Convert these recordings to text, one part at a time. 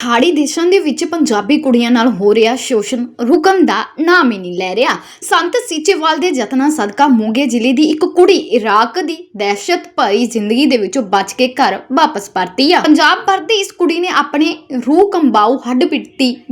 ਖਾੜੀ ਦੇਸ਼ਾਂ ਦੇ ਵਿੱਚ ਪੰਜਾਬੀ ਕੁੜੀਆਂ ਨਾਲ ਹੋ ਰਿਹਾ ਸ਼ੋਸ਼ਣ, ਰੁਕਣ ਦਾ ਨਾਮ ਹੀ ਨਹੀਂ ਲੈ ਰਿਹਾ। ਸੰਤ ਸੀਚੇਵਾਲ ਦੇ ਯਤਨਾਂ ਸਦਕਾ ਮੋਗੇ ਜ਼ਿਲ੍ਹੇ ਦੀ ਇੱਕ ਕੁੜੀ ਇਰਾਕ ਦੀ ਦਹਿਸ਼ਤ ਭਰੀ ਜ਼ਿੰਦਗੀ ਦੇ ਵਿੱਚੋਂ ਬਚ ਕੇ ਘਰ ਵਾਪਸ ਪਰਤੀ ਆ। ਪੰਜਾਬ ਭਰ ਦੀ ਇਸ ਕੁੜੀ ਨੇ ਆਪਣੇ ਰੂਹ ਕੰਬਾਊ ਹੱਡ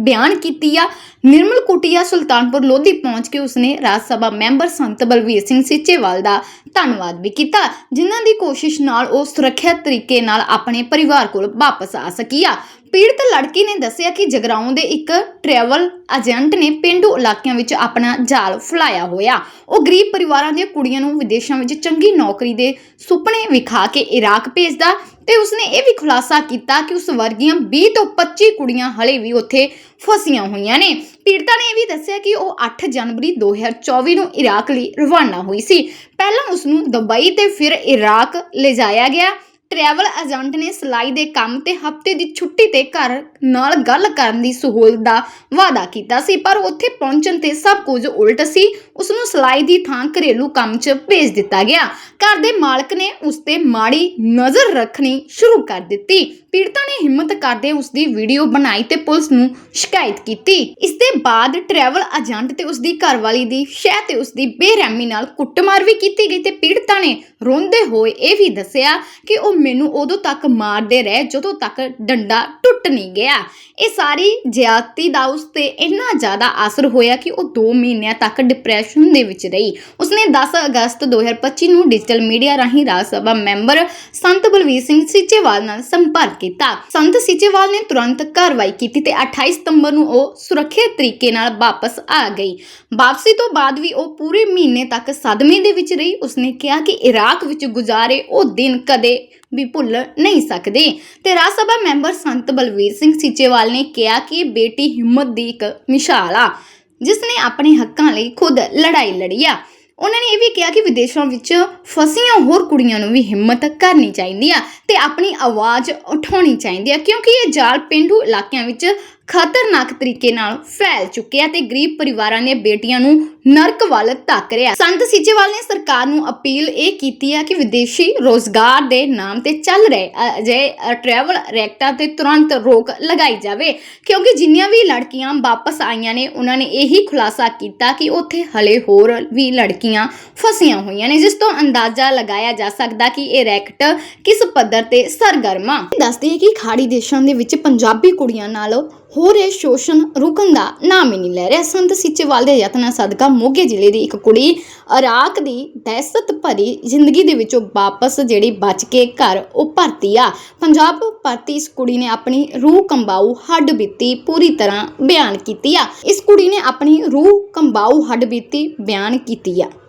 ਬਿਆਨ ਕੀਤੀ ਆ। ਨਿਰਮਲ ਕੁਟੀਆ ਸੁਲਤਾਨਪੁਰ ਲੋਧੀ ਪਹੁੰਚ ਕੇ ਉਸਨੇ ਰਾਜ ਸਭਾ ਮੈਂਬਰ ਸੰਤ ਬਲਵੀਰ ਸਿੰਘ ਸੀਚੇਵਾਲ ਦਾ ਧੰਨਵਾਦ ਵੀ ਕੀਤਾ, ਜਿਨ੍ਹਾਂ ਦੀ ਕੋਸ਼ਿਸ਼ ਨਾਲ ਉਹ ਸੁਰੱਖਿਅਤ ਤਰੀਕੇ ਨਾਲ ਆਪਣੇ ਪਰਿਵਾਰ ਕੋਲ ਵਾਪਸ ਆ ਸਕੀ ਆ। ਪੀੜਤ ਲੜਕੀ ਨੇ ਦੱਸਿਆ ਕਿ ਜਗਰਾਉਂ ਦੇ ਇੱਕ ਟਰੈਵਲ ਏਜੰਟ ਨੇ ਪਿੰਡੂ ਇਲਾਕਿਆਂ ਵਿੱਚ ਆਪਣਾ ਜਾਲ ਫੈਲਾਇਆ ਹੋਇਆ। ਉਹ ਗਰੀਬ ਪਰਿਵਾਰਾਂ ਦੀਆਂ ਕੁੜੀਆਂ ਨੂੰ ਵਿਦੇਸ਼ਾਂ ਵਿੱਚ ਚੰਗੀ ਨੌਕਰੀ ਦੇ ਸੁਪਨੇ ਵਿਖਾ ਕੇ ਇਰਾਕ ਭੇਜਦਾ ਤੇ ਉਸਨੇ ਇਹ ਵੀ ਖੁਲਾਸਾ ਕੀਤਾ ਕਿ ਉਸ ਵਰਗੀਆਂ 20 ਤੋਂ 25 ਕੁੜੀਆਂ ਹਲੇ ਵੀ ਉੱਥੇ ਫਸੀਆਂ ਹੋਈਆਂ ਨੇ। ਪੀੜਤਾ ਨੇ ਇਹ ਵੀ ਦੱਸਿਆ ਕਿ ਉਹ 8 ਜਨਵਰੀ 2024 ਨੂੰ ਇਰਾਕ ਲਈ ਰਵਾਨਾ ਹੋਈ ਸੀ। ਪਹਿਲਾਂ ਉਸ ਨੂੰ ਦੁਬਈ ਤੇ ਫਿਰ ਇਰਾਕ ਲਿਜਾਇਆ ਗਿਆ। ਟਰੈਵਲ ਏਜੰਟ ਨੇ ਸਿਲਾਈ ਦੇ ਕੰਮ ਤੇ ਹਫ਼ਤੇ ਦੀ ਛੁੱਟੀ ਤੇ ਘਰ ਨਾਲ ਗੱਲ ਕਰਨ ਦੀ ਸਹੂਲਤ ਦਾ ਵਾਅਦਾ ਕੀਤਾ ਸੀ, ਪਰ ਉੱਥੇ ਪਹੁੰਚਣ ਤੇ ਸਭ ਕੁਝ ਉਲਟ ਸੀ। ਉਸ ਨੂੰ ਸਿਲਾਈ ਦੀ ਥਾਂ ਘਰੇਲੂ ਕੰਮ 'ਚ ਭੇਜ ਦਿੱਤਾ ਗਿਆ। ਘਰ ਦੇ ਮਾਲਕ ਨੇ ਉਸ ਤੇ ਮਾੜੀ ਨਜ਼ਰ ਰੱਖਣੀ ਸ਼ੁਰੂ ਕਰ ਦਿੱਤੀ। ਪੀੜਤਾ ਨੇ ਹਿੰਮਤ ਕਰਦੇ ਉਸ ਦੀ ਵੀਡੀਓ ਬਣਾਈ ਤੇ ਪੁਲਿਸ ਨੂੰ ਸ਼ਿਕਾਇਤ ਕੀਤੀ। ਇਸ ਦੇ ਬਾਅਦ ਟਰੈਵਲ ਏਜੰਟ ਤੇ ਉਸ ਦੀ ਘਰਵਾਲੀ ਦੀ ਸ਼ਹਿ ਤੇ ਉਸ ਦੀ ਬੇਰਹਿਮੀ ਨਾਲ ਕੁੱਟਮਾਰ ਵੀ ਕੀਤੀ ਗਈ ਤੇ ਪੀੜਤਾ ਨੇ ਰੋਂਦੇ ਹੋਏ ਇਹ ਵੀ ਦੱਸਿਆ ਕਿ ਉਹ ਮੈਨੂੰ ਉਦੋਂ ਤੱਕ ਮਾਰਦੇ ਰਹੇ ਜਦੋਂ ਤੱਕ ਡੰਡਾ ਟੁੱਟ ਨਹੀਂ ਗਿਆ। ਇਹ ਸਾਰੀ ਜ਼ਿਆਦਤੀ ਦਾ ਉਸ ਤੇ ਇੰਨਾ ਜ਼ਿਆਦਾ ਅਸਰ ਹੋਇਆ ਕਿ ਉਹ 2 ਮਹੀਨਿਆਂ ਤੱਕ ਡਿਪਰੈਸ਼ਨ ਦੇ ਵਿੱਚ ਰਹੀ। ਉਸਨੇ 10 ਅਗਸਤ 2025 ਨੂੰ ਡਿਜੀਟਲ ਮੀਡੀਆ ਰਾਹੀਂ ਰਾਜ ਸਭਾ ਮੈਂਬਰ ਸੰਤ ਬਲਵੀਰ ਸਿੰਘ ਸੀਚੇਵਾਲ ਨਾਲ ਸੰਪਰਕ ਕੀਤਾ। ਸੰਤ ਸੀਚੇਵਾਲ ਨੇ ਤੁਰੰਤ ਕਾਰਵਾਈ ਕੀਤੀ ਤੇ 28 ਸਤੰਬਰ ਨੂੰ ਉਹ ਸੁਰੱਖਿਅਤ ਤਰੀਕੇ ਨਾਲ ਵਾਪਸ ਆ ਗਈ। ਵਾਪਸੀ ਤੋਂ ਬਾਅਦ ਵੀ ਉਹ ਪੂਰੇ ਮਹੀਨੇ ਤੱਕ ਸਦਮੇ ਦੇ ਵਿੱਚ ਰਹੀ। ਉਸਨੇ ਕਿਹਾ ਕਿ ਇਰਾਕ ਵਿੱਚ ਗੁਜ਼ਾਰੇ ਉਹ ਦਿਨ ਕਦੇ ਵੀ ਭੁੱਲ ਨਹੀਂ ਸਕਦੇ। ਤੇ ਰਾਜ ਸਭਾ ਮੈਂਬਰ ਸੰਤ ਬਲਵੀਰ ਸਿੰਘ ਸੀਚੇਵਾਲ ਨੇ ਕਿਹਾ ਕਿ ਇਹ ਬੇਟੀ ਹਿੰਮਤ ਦੀ ਇੱਕ ਮਿਸਾਲ ਆ ਜਿਸ ਨੇ ਆਪਣੇ ਹੱਕਾਂ ਲਈ ਖੁਦ ਲੜਾਈ ਲੜੀ ਆ। ਉਹਨਾਂ ਨੇ ਇਹ ਵੀ ਕਿਹਾ ਕਿ ਵਿਦੇਸ਼ਾਂ ਵਿੱਚ ਫਸੀਆਂ ਹੋਰ ਕੁੜੀਆਂ ਨੂੰ ਵੀ ਹਿੰਮਤ ਕਰਨੀ ਚਾਹੀਦੀ ਆ ਤੇ ਆਪਣੀ ਆਵਾਜ਼ ਉਠਾਉਣੀ ਚਾਹੀਦੀ ਆ, ਕਿਉਂਕਿ ਇਹ ਜਾਲ ਪਿੰਡੂ ਇਲਾਕਿਆਂ ਵਿੱਚ ਖਤਰਨਾਕ ਤਰੀਕੇ ਨਾਲ ਫੈਲ ਚੁੱਕਿਆ ਤੇ ਗਰੀਬ ਪਰਿਵਾਰਾਂ ਦੀਆਂ ਬੇਟੀਆਂ ਨੂੰ ਨਰਕ ਵੱਲ ਧੱਕ ਰਿਹਾ। ਸੰਤ ਸੀਚੇਵਾਲ ਨੇ ਸਰਕਾਰ ਨੂੰ ਅਪੀਲ ਇਹ ਕੀਤੀ ਹੈ ਕਿ ਵਿਦੇਸ਼ੀ ਰੋਜ਼ਗਾਰ ਦੇ ਨਾਮ ਤੇ ਚੱਲ ਰਹੇ ਅਜਿਹੇ ਟਰੈਵਲ ਰੈਕਟਾਂ ਤੇ ਤੁਰੰਤ ਰੋਕ ਲਗਾਈ ਜਾਵੇ, ਕਿਉਂਕਿ ਜਿੰਨੀਆਂ ਵੀ ਲੜਕੀਆਂ ਵਾਪਸ ਆਈਆਂ ਨੇ, ਉਹਨਾਂ ਨੇ ਇਹੀ ਖੁਲਾਸਾ ਕੀਤਾ ਕਿ ਉੱਥੇ ਹਲੇ ਹੋਰ ਵੀ ਲੜਕੀਆਂ ਫਸੀਆਂ ਹੋਈਆਂ ਨੇ, ਜਿਸ ਤੋਂ ਅੰਦਾਜ਼ਾ ਲਗਾਇਆ ਜਾ ਸਕਦਾ ਕਿ ਇਹ ਰੈਕਟ ਕਿਸ ਪੱਧਰ ਤੇ ਸਰਗਰਮ। ਆ ਦੱਸਦੇ ਹੈ ਕਿ ਖਾੜੀ ਦੇਸ਼ਾਂ ਦੇ ਵਿੱਚ ਪੰਜਾਬੀ ਕੁੜੀਆਂ ਨਾਲ ਹੋ ਰਹੇ ਸ਼ੋਸ਼ਣ ਰੁਕਣ ਦਾ ਨਾਮ ਹੀ ਨਹੀਂ ਲੈ ਰਿਹਾ। ਸੰਤ ਸੀਚੇਵਾਲ ਦੇ ਯਤਨਾਂ ਸਦਕਾ ਮੋਗੇ ਜ਼ਿਲ੍ਹੇ ਦੀ ਇੱਕ ਕੁੜੀ ਇਰਾਕ ਦੀ ਦਹਿਸ਼ਤ ਭਰੀ ਜ਼ਿੰਦਗੀ ਦੇ ਵਿੱਚੋਂ ਵਾਪਸ ਜਿਹੜੀ ਬਚ ਕੇ ਘਰ ਉਹ ਭਰਤੀ ਆ। ਪੰਜਾਬ ਭਰਤੀ ਇਸ ਕੁੜੀ ਨੇ ਆਪਣੀ ਰੂਹ ਕੰਬਾਊ ਹੱਡ ਬੀਤੀ ਪੂਰੀ ਤਰ੍ਹਾਂ ਬਿਆਨ ਕੀਤੀ ਆ। ਇਸ ਕੁੜੀ ਨੇ ਆਪਣੀ ਰੂਹ ਕੰਬਾਊ ਹੱਡ ਬੀਤੀ ਬਿਆਨ ਕੀਤੀ ਆ।